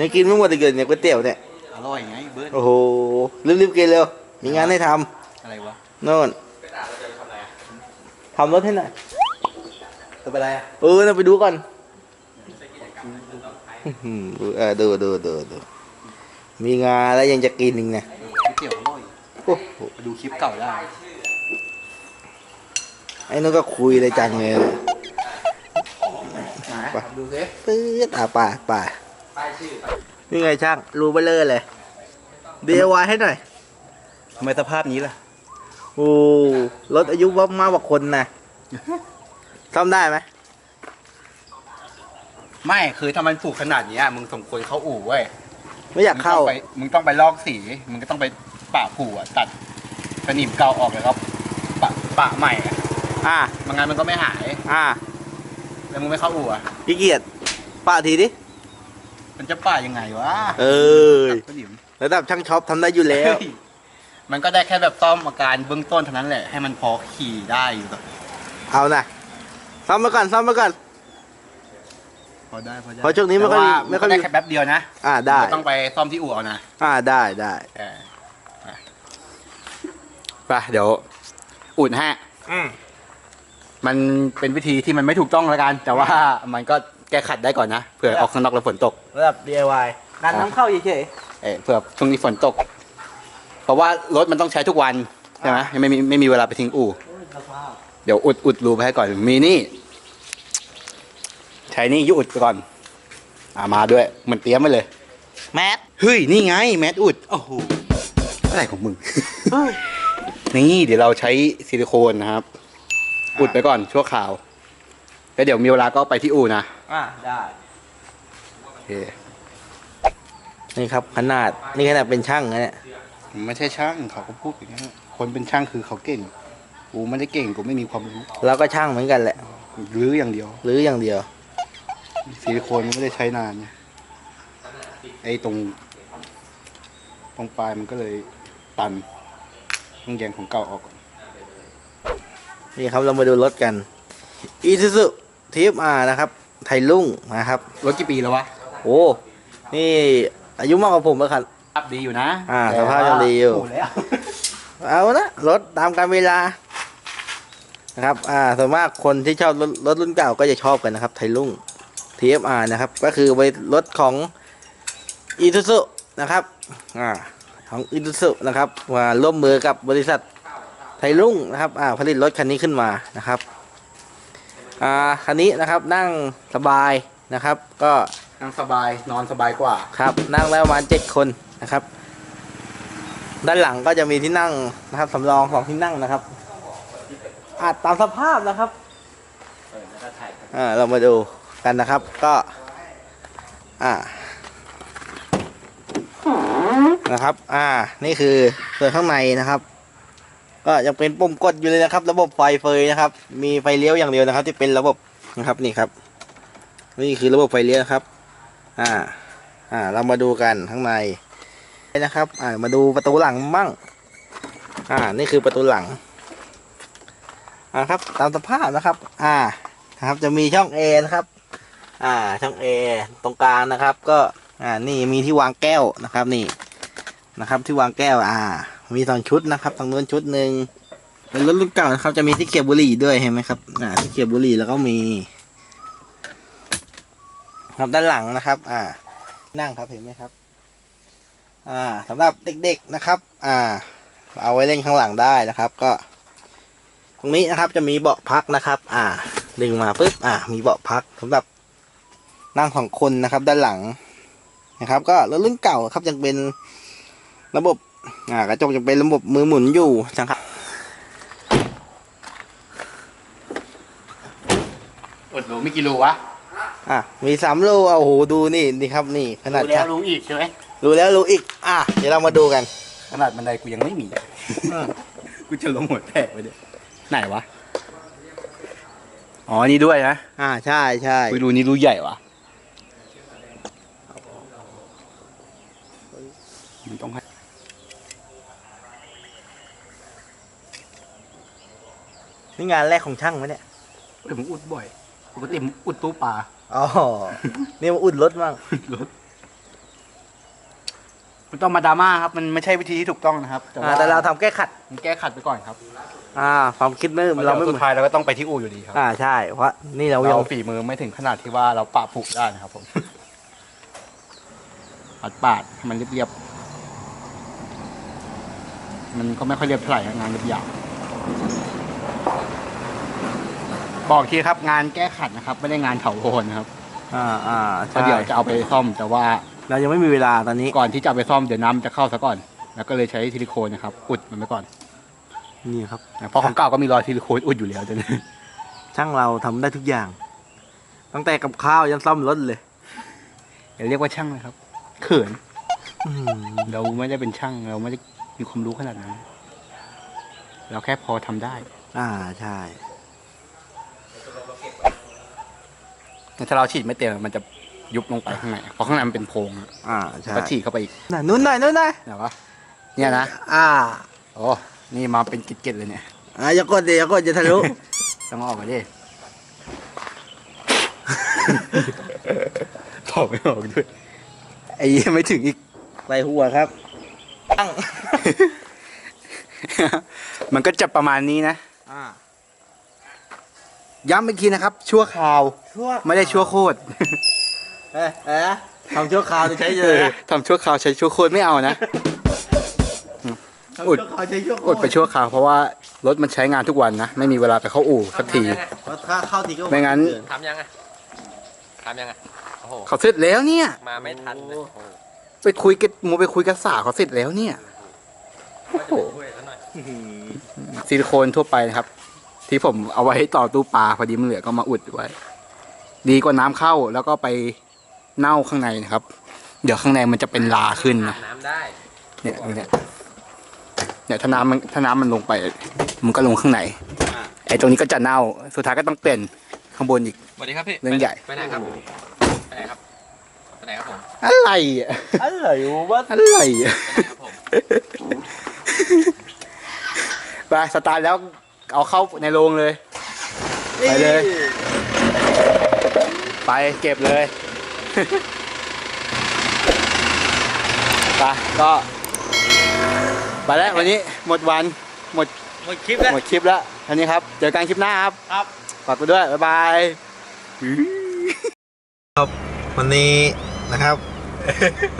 ยังกินไม่หมดอีกเลยเนี่ยก๋วยเตี๋ยวเนี่ยอร่อยไงเบิร์ดโอ้โหรีบๆกินเร็วมีงานให้ทอะไรวะำโน่นทำรถให้หน่อยจะเป็นอะไรอะเออเราไปดูก่อนอื้อหือเออดูดูดูดูมีงานแล้วยังจะกินอีกเนี่ยก๋วยเตี๋ยวอร่อยโอ้โหไปดูคลิปเก่าได้ไอ้นั่นก็คุยเลยจังเลย ไหนไป ดูสิปื๊ดอะป่าป่า นี่ไงช่าง รูเบลเลอร์เลย DIY ให้หน่อยทำไมสภาพนี้ล่ะ โอ้รถอายุมากกว่าคนนะซ่อมได้ไหมไม่คือถ้ามันผูกขนาดเนี้ยมึงสมควรเข้าอู่เว้ยไม่อยากเข้า มึงต้องไปมึงต้องไปลอกสี มึงก็ต้องไปปะผูอะตัดสนิมเก่าออกแล้วก็ปะปะใหม่อะอ่าไมันงั้นมันก็ไม่หาย อ่า แล้วมึงไม่เข้าอู่อะขี้เกียจป้าทีดิ มันจะปะยังไงวะเออตัดสนิมระดับช่างช็อปทำได้อยู่แล้ว เฮ้ยมันก็ได้แค่แบบต้อมอาการเบื้องต้นเท่านั้นแหละให้มันพอขี่ได้อยู่แบบเอานะซ่อมมาก่อนซ่อมมาก่อน พอได้พอได้เพราะช่วงนี้ไม่ค่อยมีแต่ว่าไม่ค่อยมี นก็ได้แค่แป๊บเดียวนะอ่าได้มึงก็ต้องไปซ่อมที่อู่เอานะอ่าได้ได้เออไปเดี๋ยวอุ่นฮะ อืมมันเป็นวิธีที่มันไม่ถูกต้องแล้วกัน แต่ว่ามันก็ แก้ขัดได้ก่อนนะเผื่อออกข้างนอกแล้วฝนตก ระดับ DIY การน้ำเข้าเฉยเออเผื่อช่วงนี้ฝนตก เพราะว่ารถมันต้องใช้ทุกวันใช่ไหมไม่มีไม่มีเวลาไปทิ้งอู่เดี๋ยวอุดอุดรูไปให้ก่อน มีนี่ ใช้นี่ยุอุดไปก่อน อ่ามาด้วยเหมันเตรียมไว้เลยๆแมสเฮ้ย นี่ไง แมทอุด โอ้โห อะไรของมึง นี่เดี๋ยวเราใช้ซิลิโคนนะครับ อุดไปก่อนชั่วคราว แล้วเดี๋ยวมีเวลาก็ไปที่อู่นะ อ่าได้โอเคนี่ครับขนาดนี่ขนาดเป็นช่างนะเนี่ยผมไม่ใช่ช่างเขาก็พูดอย่างนี้นคนเป็นช่างคือเขาเก่ง กูไม่ได้เก่งกูไม่มีความรู้เราก็ช่างเหมือนกันแหละรื้ออย่างเดียว หรืออย่างเดียวซิลิโคนมันไม่ได้ใช้นานไงไอ้ตรง ตรงปลายมันก็เลยตันต้องแยงของเก่าออกก่อนนี่ครับเรามาดูรถกัน Isuzu TFR นะครับ ไทยลุ่งนะครับ รถกี่ปีแล้ววะโอ้นี่อายุมากกว่าผมแล้วครับภาพดีอยู่นะอ่าสภาพยังดีอยู่โแล้วเอานะรถตามการเวลานะครับ อ่าส่วนมากคนที่ชอบรถรถรุ่นเก่าก็จะชอบกันนะครับ ไทยลุ่ง TFR นะครับ ก็คือไว้รถของ i s u z u นะครับ อ่า ของ i s u z u นะครับมาร่วมมือกับบริษัทไทยลุ่งนะครับ อ่า ผลิตรถคันนี้ขึ้นมานะครับ อ่าคันนี้นะครับนั่งสบายนะครับ ก็นั่งสบายนอนสบายกว่าครับ นั่งได้ประมาณเจ็ดคนนะครับ ด้านหลังก็จะมีที่นั่งนะครับสำรองสองที่นั่งนะครับอาจตามสภาพนะครับอ่าเรามาดูกันนะครับก็ อ่านะครับ อ่า นี่คือส่วนข้างในนะครับ ก็ยังเป็นปุ่มกดอยู่เลยนะครับ ระบบไฟเฟยนะครับ มีไฟเลี้ยวอย่างเดียวนะครับ ที่เป็นระบบนะครับนี่ครับ นี่คือระบบไฟเลี้ยวครับ อ่า อ่า เรามาดูกันข้างในนะครับ อ่า มาดูประตูหลังมั่ง อ่า นี่คือประตูหลัง อ่าครับ ตามสภาพนะครับ อ่า นะครับ จะมีช่องแอนะครับ อ่า ช่องแอตรงกลางนะครับ ก็ อ่า นี่มีที่วางแก้วนะครับ นี่ นะครับ ที่วางแก้ว อ่า มีสองชุดนะครับทางนู้นชุดหนึ่งเป็นรถรุ่นเก่านะครับจะมีที่เก็บบุหรี่ด้วยเห็นไหมครับอ่าที่เก็บบุหรี่แล้วก็มีครับด้านหลังนะครับ อ่า นั่งครับเห็นไหมครับ อ่าสำหรับเด็กๆนะครับ อ่า เอาไว้เล่นข้างหลังได้นะครับ ก็ ตรงนี้นะครับจะมีเบาะพักนะครับ อ่า ดึงมาปุ๊บอ่า มีเบาะพักสำหรับนั่งสองคนนะครับ ด้านหลังนะครับ ก็รถรุ่นเก่าครับยังเป็นระบบ อ่ากระจกยังเป็นระบบมือหมุนอยู่นะครับอดรู้ไม่กี่รูวะอ่ามีสามรูอะโอ้โหดูนี่นี่ครับนี่ ขนาดรู้แล้วรู้อีกใช่ไหมรู้แล้วรู้อีก อะเดี๋ยวเรามาดูกัน ขนาดบันไดกูยังไม่มีอืมกูจะลงหัวแตกไปเนี่ยไหนวะ อ๋อ นี่ด้วยนะ อ่าใช่ใช่กูรูนี่รูใหญ่วะมันต้องให้ นี่งานแรกของช่างไหมเนี่ยเอ้ยผมอุดบ่อยปกติผมอุดตู้ปลาอ๋อนี่มาอุ่นรถมั่งรถมันต้องมาดราม่าครับ มันไม่ใช่วิธีที่ถูกต้องนะครับแต่อ่าว่าแต่เราทำแก้ขัดมันแก้ขัดไปก่อนครับอ่า ความคิดไม่เราเราไม่เหสุมืดอนท้ายเราก็ต้องไปที่อู่อยู่ดีครับอ่าใช่ เพราะนี่เรายัเรางฝีมือไม่ถึงขนาดที่ว่าเราปะผุได้นะครับผมปัดปาดให้มันเรียบๆมันก็ไม่ค่อยเรียบเท่าไหร่ครับงานเรียบหยาบ บอกทีครับงานแก้ขัดนะครับ ไม่ได้งานเถาโคนนะครับอ่าอ่าเพราะใช่เดี๋ยวจะเอาไปซ่อมแต่ว่าเรายังไม่มีเวลาตอนนี้ก่อนที่จะเอาไปซ่อมเดี๋ยวน้ำจะเข้าซะก่อน แล้วก็เลยใช้ซิลิโคนนะครับอุดมันไว้ก่อนนี่ครับเพราะของเก่าก็มีรอยซิลิโคนอุดอยู่แล้วจนช่างเราทำได้ทุกอย่าง ตั้งแต่กับข้าวยันซ่อมรถเลยอย่าเรียกว่าช่างเลยครับเขินอื้อหือเราไม่ได้เป็นช่างเราไม่ได้มีความรู้ขนาดนั้นเราแค่พอทำได้ อ่าใช่ ถ้าเราฉีดไม่เต็มมันจะยุบลงไปข้างในเพราะข้างในมันเป็นโพรงอะอ่าใช่ก็ฉีดเข้าไปอีกน่ะนู้นหน่อยนู้นหน่อยนะวะเนี่ยนะอ่าโอ้นี่มาเป็นเกล็ดๆเลยเนี่ยอ่าอย่ากดเดี๋ยวอย่ากดจะทะลุ ต้องเอาออกมาดิถอดไม่ออกด้วยไอ้เหี้ยไม่ถึงอีกใส่หัวครับตั้งมันก็จะประมาณนี้นะอ่า ย้ำอีกทีนะครับ ชั่วคราว ชั่วไม่ได้ชั่วโคตรเอ๊ะเอ๊ะทำชั่วคราวจะใช้เลยนะทำชั่วคราวใช้ชั่วโคตรไม่เอานะอุดทำชั่วคราวใช้ชั่วโคอดไปชั่วคราวเพราะว่ารถมันใช้งานทุกวันนะ ไม่มีเวลาไปเข้าอู่สักที เพราะถ้าเข้าทีก็ไม่งั้น ทำยังไงทำยังไงโอ้โห เขาเสร็จแล้วเนี่ย มาไม่ทันเลยโอ้โหไปคุยกับมูไปคุยกับสาวเขาเสร็จแล้วเนี่ยว่าจะไปช่วยแล้วหน่อยอื้อหือซิลิโคนทั่วไปนะครับ ที่ผมเอาไว้ต่อตู้ปลาพอดีมันเหลือก็มาอุดไว้ ดีกว่าน้ำเข้าแล้วก็ไปเน่าข้างในนะครับ เดี๋ยวข้างในมันจะเป็นลาขึ้นอานะบน้ำได้เนี่ยเนี่ยเนี่ยถ้าน้ำมันถ้าน้ำมันลงไป มันก็ลงข้างในไอ้ตรงนี้ก็จะเน่าสุดท้ายก็ต้องเปลี่ยนข้างบนอีกสวัสดีครับพี่เรื่องใหญ่ไปไหนครับไปไหนครับไปไหนครับผมอะไรอะอะไรวะอะไรอะไปไหนครับผมไปสตาร์ทแล้ว เอาเข้าในโรงเลย ไปเลย ไปเก็บเลย ไปก็ ไปแล้ววันนี้หมดวันหมดหมดคลิปแล้ว หมดคลิปแล้วท่านี้ครับ เจอกันคลิปหน้าครับ ครับ ฝากไปด้วย บ๊ายบายวันนี้นะครับ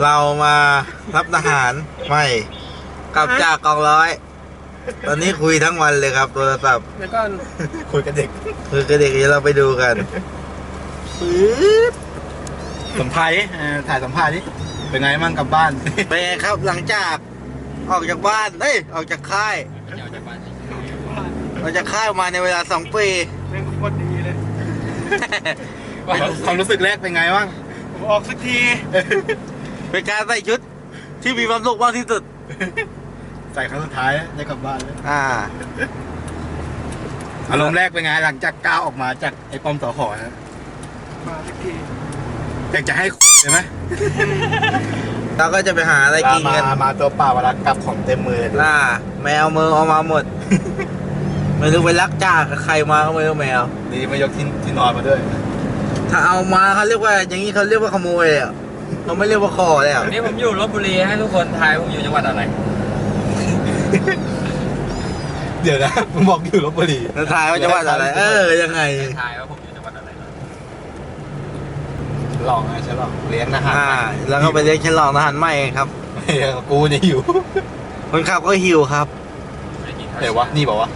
เรามารับทหารไม่กลับจากกองร้อย ตอนนี้คุยทั้งวันเลยครับโทรศัพท์แล้วก็คุยกับเด็กคือกระเด็กเดี๋ยวเราไปดูกันปึ๊บสัมภาษณ์ดิเออถ่ายสัมภาษณ์ดิเป็นไงมั่งกลับบ้าน เป็นไงครับหลังจากออกจากบ้านเอ้ยออกจากค่ายเดี๋ยวจะไปออกจากค่ายมาในเวลาสองปีเป็นโคตรดีเลย ความรู้สึกแรกเป็นไงบ้างออกสักที เป็นการใส่ชุดที่มีความสุขมากที่สุด ใส่ครั้งสุดท้ายได้กลับบ้านเลยอ่า อารมณ์แรกเป็นไงหลังจากก้าวออกมาจากไอ้ป้อมสอขอนะมาสักทีอยากจะให้ใช่ไหมเราก็จะไปหาอะไรกินกัน มาตัวเปล่าเวลากลับของเต็มมือเลยล่าแมวมือเอามาหมด ไม่รู้ไปลักจากกับใครมาก็ไม่รู้แมว ดีไม่ยกที่ที่นอนมาด้วย ถ้าเอามาเขาเรียกว่า อย่างนี้เขาเรียกว่าขโมยเลยอะเขาไม่เรียกว่าคอเลยอะวันนี้ผมอยู่ลบบุรีให้ทุกคนทายผมอยู่จังหวัดอะไร เดี๋ยวนะมึงบอกอยู่ลบบุรีแล้วทายว่าจะว่าอะไร เออ ยังไง ทายว่าผมอยู่จังหวัดอะไรลองนะใช่ลองเลี้ยงนะฮะอ่า แล้วก็ไปเรียกฉลองทหารใหม่ครับกูเนี่ยอยู่คนขับก็หิวครับไม่กินข้าวไหนวะนี่บอกว่า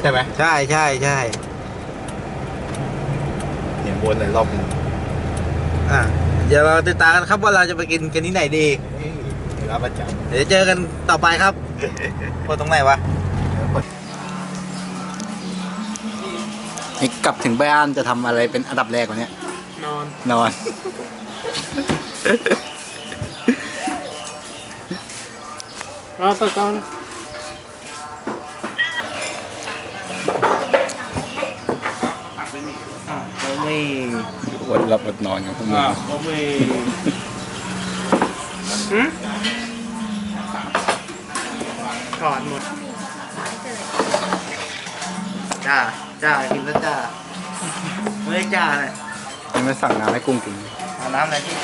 ใช่ไหมใช่ใช่ใช่เห็นบนหลายรอบนึงอ่าเดี๋ยวเราติดตามกันครับว่าเราจะไปกินกันที่ไหนดีเห็น รับประจเดี๋ยวเจอกันต่อไปครับว่าตรงไหนวะำนี่กลับถึงบ้านจะทำอะไรเป็นอันดับแรกวะเนี่ยนอน นอน รอตัวก่อนเราไม่อดหลับอดนอนกันพวกมึง เราไม่ ถอดหมด จ้า จ้ากินแล้วจ้า ไม่ได้จ้าเลยยังไม่สั่งน้ำให้กุ้งกินเอาน้ำอะไรที่